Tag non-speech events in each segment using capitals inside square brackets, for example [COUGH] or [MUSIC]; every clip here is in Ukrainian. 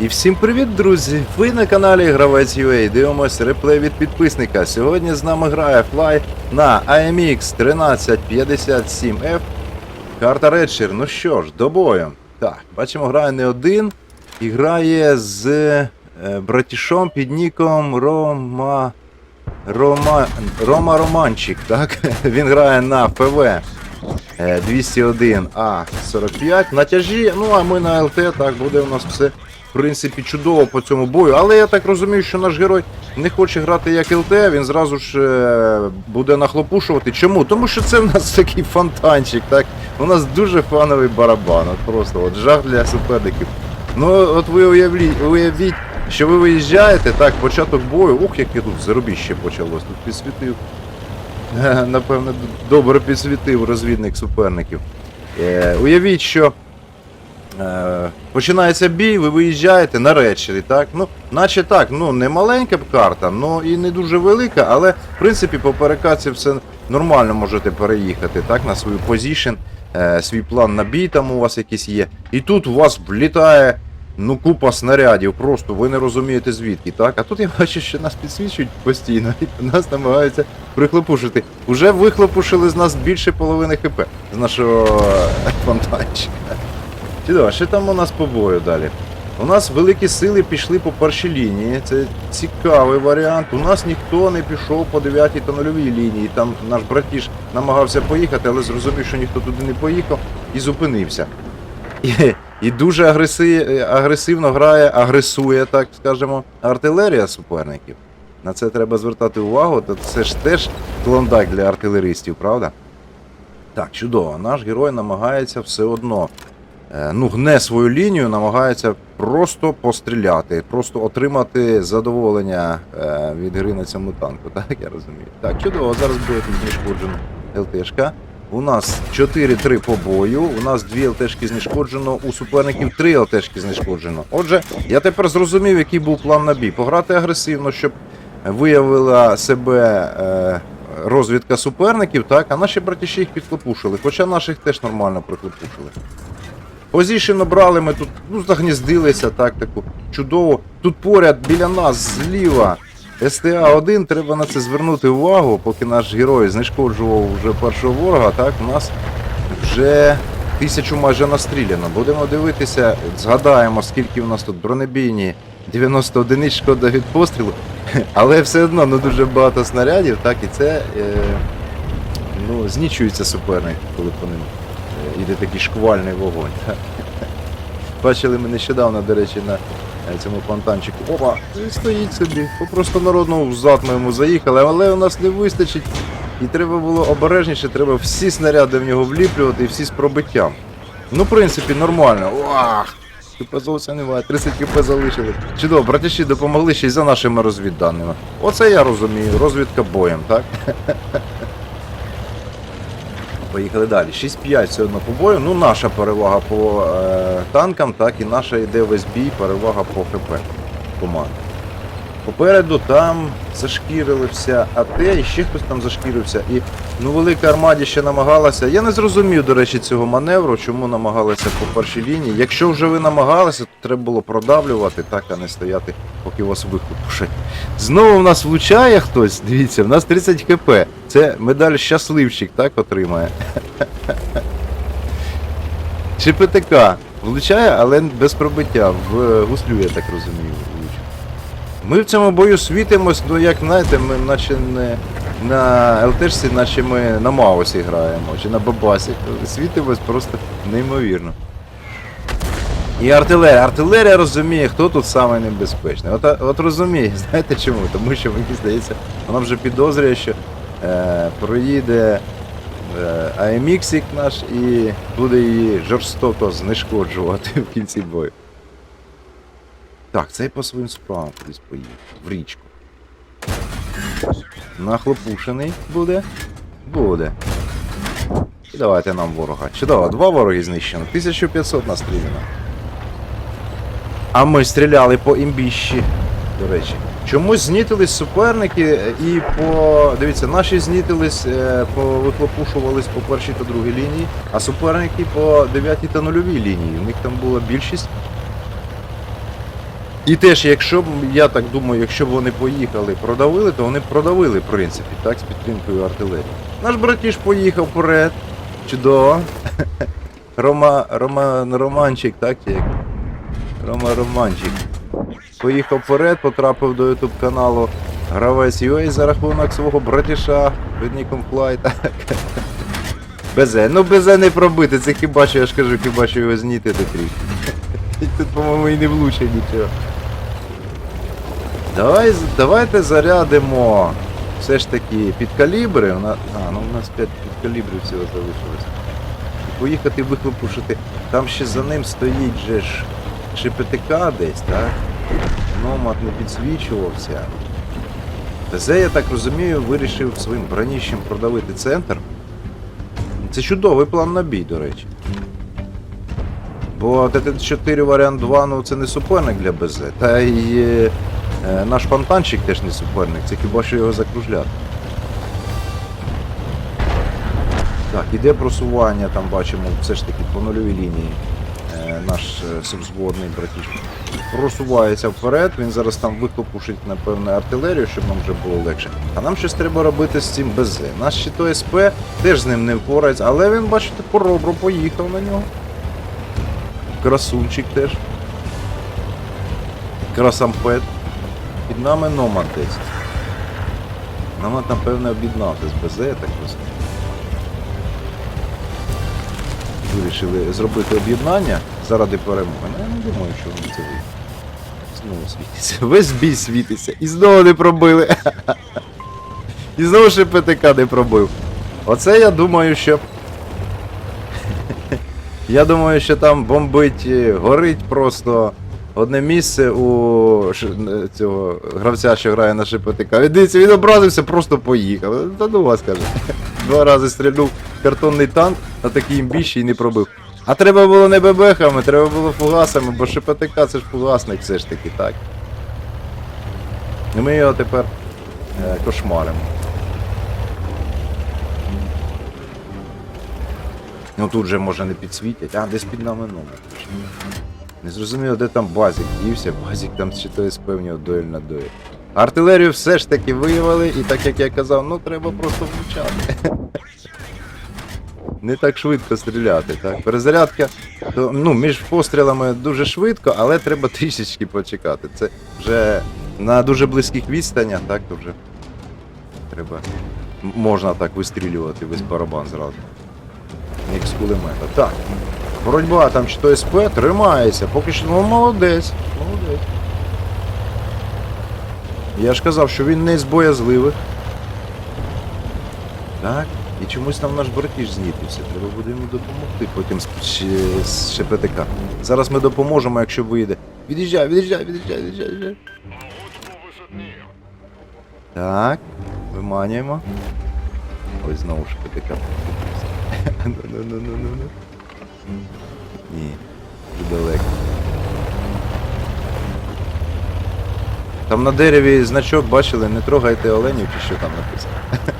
І всім привіт, друзі! Ви на каналі Гравець UA. Дивимось реплей від підписника. Сьогодні з нами грає Fly на AMX 1357F. Карта Редшир. Ну що ж, до бою. Так, бачимо, грає не один і грає з е, братішом під ніком Рома. Рома, Рома Романчик, так? [LAUGHS] Він грає на ПВ 201 А45 на тяжі, ну а ми на ЛТ, так буде у нас все в принципі чудово по цьому бою. Але я так розумію, що наш герой не хоче грати як ЛТ, він зразу ж е, буде нахлопушувати. Чому? Тому що це в нас [LAUGHS] такий фонтанчик, так? У нас дуже фановий барабан. От просто от жах для суперників. Ну от ви уявліть, уявіть, що ви виїжджаєте, так, початок бою, ух, яке тут заробіще почалось, тут підсвітив. [LAUGHS] Напевно, добре підсвітив розвідник суперників. Е, уявіть, що е, починається бій, ви виїжджаєте на речері, так? Ну, наче так, ну не маленька б карта, ну і не дуже велика, але в принципі по перекаці все нормально можете переїхати, так, на свою позішн, е, свій план на бій там у вас якийсь є. І тут у вас влітає. Ну, купа снарядів, просто ви не розумієте звідки, так? А тут я бачу, що нас підсвічують постійно і нас намагаються прихлопушити. Уже вихлопушили з нас більше половини хп з нашого е, фонтанчика. Чудово, що там у нас по бою далі? У нас великі сили пішли по першій лінії. Це цікавий варіант. У нас ніхто не пішов по 9 та нульовій лінії. Там наш братіш намагався поїхати, але зрозумів, що ніхто туди не поїхав і зупинився. І, дуже агреси, агресивно грає, агресує, так скажемо, артилерія суперників. На це треба звертати увагу, то це ж теж клондайк для артилеристів, правда? Так, чудово. Наш герой намагається все одно. е, Ну, гне свою лінію, намагається просто постріляти, просто отримати задоволення е, від гри на цьому танку, [LAUGHS] так я розумію. Так, чудово, зараз буде тут знешкоджено ЛТшка. У нас 4-3 по бою, у нас 2 ЛТшки знешкоджено, у суперників 3 ЛТшки знешкоджено. Отже, я тепер зрозумів, який був план на бій. Пограти агресивно, щоб виявила себе е, розвідка суперників, так, а наші братіші їх підхлопушили, хоча наших теж нормально прихлопушили. Позішн обрали, ми тут ну, загніздилися, так, таку чудово. Тут поряд біля нас зліва СТА-1, треба на це звернути увагу, поки наш герой знешкоджував вже першого ворога, так, у нас вже тисячу майже настріляно. Будемо дивитися, згадаємо, скільки у нас тут бронебійні 90 одиниць шкода від пострілу, [LAUGHS] але все одно ну, дуже багато снарядів, так, і це е, ну, знічується суперник, коли по ним е, іде такий шквальний вогонь. Так. [LAUGHS] Бачили ми нещодавно, до речі, на цьому фонтанчику. Опа, і стоїть собі. Просто народно взад ми йому заїхали, але у нас не вистачить. І треба було обережніше, треба всі снаряди в нього вліплювати і всі з пробиттям. Ну, в принципі, нормально. Уах! КП зовсім немає, 30 КП залишили. Чудово, братіші допомогли ще й за нашими розвідданими. Оце я розумію, розвідка боєм, так? [LAUGHS] Поїхали далі. 6-5 все одно по бою. Ну, наша перевага по е, танкам, так і наша йде весь бій, перевага по ХП команди. Попереду там зашкірився АТ, і ще хтось там зашкірився. І ну, велика армаді ще намагалася. Я не зрозумів, до речі, цього маневру, чому намагалися по першій лінії. Якщо вже ви намагалися, то треба було продавлювати, так, а не стояти, поки вас вихлопушать. Знову в нас влучає хтось, дивіться, в нас 30 хп. Це медаль щасливчик, так, отримає. Чи ПТК. Влучає, але без пробиття. В гуслю, я так розумію. Ми в цьому бою світимось, ну як знаєте, ми наче не на ЛТшці, наче ми на Маусі граємо, чи на Бабасі. Світимось просто неймовірно. І артилерія. Артилерія розуміє, хто тут саме небезпечний. От, от розуміє, [LAUGHS] знаєте чому? Тому що мені здається, вона вже підозрює, що е, проїде е, наш і буде її жорстоко знешкоджувати [LAUGHS] в кінці бою. Так, цей по своїм справам кудись поїхав. В річку. Нахлопушений буде? Буде. І давайте нам ворога. Чудово, два вороги знищено. 1500 настріляно. А ми стріляли по імбіщі, до речі. Чомусь знітились суперники і по. Дивіться, наші знітились, е, по, вихлопушувались по першій та другій лінії, а суперники по 9 та нульовій лінії. У них там була більшість І теж, якщо б, я так думаю, якщо б вони поїхали, продавили, то вони б продавили, в принципі, так, з підтримкою артилерії. Наш братіш поїхав вперед. Чудово. [LAUGHS] Рома, Рома, Романчик, так як? Рома Романчик. Поїхав вперед, потрапив до YouTube каналу Гравець UA за рахунок свого братіша під ніком Fly, [LAUGHS] так. Безе. Ну безе не пробити, це хіба що я ж кажу, хіба що його знітити трішки. [LAUGHS] Тут, по-моєму, і не влучить нічого. Давай, давайте зарядимо все ж таки під калібри. А, ну у нас 5 під калібрів всього залишилось. Поїхати вихлопушити. Там ще за ним стоїть же ж ШПТК десь, так? Номад не підсвічувався. ТЗ, я так розумію, вирішив своїм броніщем продавити центр. Це чудовий план на бій, до речі. Бо ТТ-4 варіант 2, ну це не суперник для БЗ. Та й е, наш фонтанчик теж не суперник, це хіба що його закружляти. Так, іде просування, там бачимо все ж таки по нульовій лінії. Е, наш е, субзводний братіш просувається вперед, він зараз там викопушить, напевне, артилерію, щоб нам вже було легше. А нам щось треба робити з цим БЗ. Наш щито СП теж з ним не впорається, але він, бачите, по робру поїхав на нього. Красунчик теж. Красампет. Під нами Номад десь. Номад, напевне, об'єднався з БЗ, я так розумію. Вирішили зробити об'єднання заради перемоги. Ну, я не думаю, що вони це вийде. Знову світиться. Весь бій світиться. І знову не пробили. І знову ще ПТК не пробив. Оце я думаю, що. Я думаю, що там бомбить, е, горить просто одне місце у цього гравця, що грає на. Він дивіться, він образився, просто поїхав. Та ну вас каже. [LAUGHS] Два рази стрільнув картонний танк на такій імбіші і не пробив. А треба було не бебехами, треба було фугасами, бо ШПТК це ж фугасник все ж таки, так. І ми його тепер е, кошмаримо. Ну тут же може не підсвітять, а десь під нами номер. Не зрозуміло, де там базік дівся, базік там чи то СП дуель на дуель. Артилерію все ж таки виявили, і так як я казав, ну треба просто влучати. [LAUGHS] Не так швидко стріляти, так. Перезарядка, то, ну, між пострілами дуже швидко, але треба трішечки почекати. Це вже на дуже близьких відстанях, так, то вже треба. Можна так вистрілювати весь барабан зразу. Як з кулемета. Так. Боротьба там чи то СП тримається. Поки що ну молодець. Молодець. Я ж казав, що він не з боязливих. Так. І чомусь там наш братіж знітився. Треба буде йому допомогти потім з, з ШПТК. Зараз ми допоможемо, якщо вийде. Від'їжджай, від'їжджай, від'їжджай, від'їжджай, від'їжджай. Так, виманюємо. Ось знову ШПТК. [LAUGHS] Ну, Ні, далеко. Там на дереві значок бачили, не трогайте оленів чи що там написано. [LAUGHS]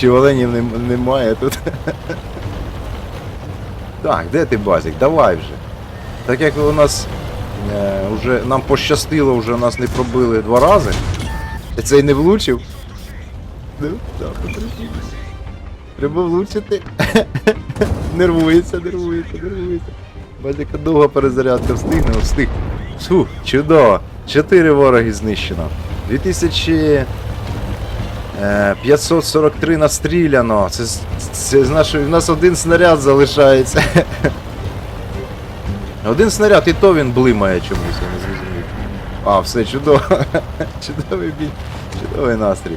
Чи оленів немає тут? [LAUGHS] Так, де ти базик? Давай вже. Так як у нас е, вже нам пощастило, вже нас не пробили два рази. Цей не влучив. Ну, так. Треба влучити. [LAUGHS] нервується, нервується, нервується. Базіка довга перезарядка встигне, встиг. Фу, чудово. Чотири вороги знищено. 2543 настріляно. Це, це з. У нас один снаряд залишається. [LAUGHS] Один снаряд, і то він блимає чомусь, я не зрозумів. А, все чудово. [LAUGHS] Чудовий бій, чудовий настрій.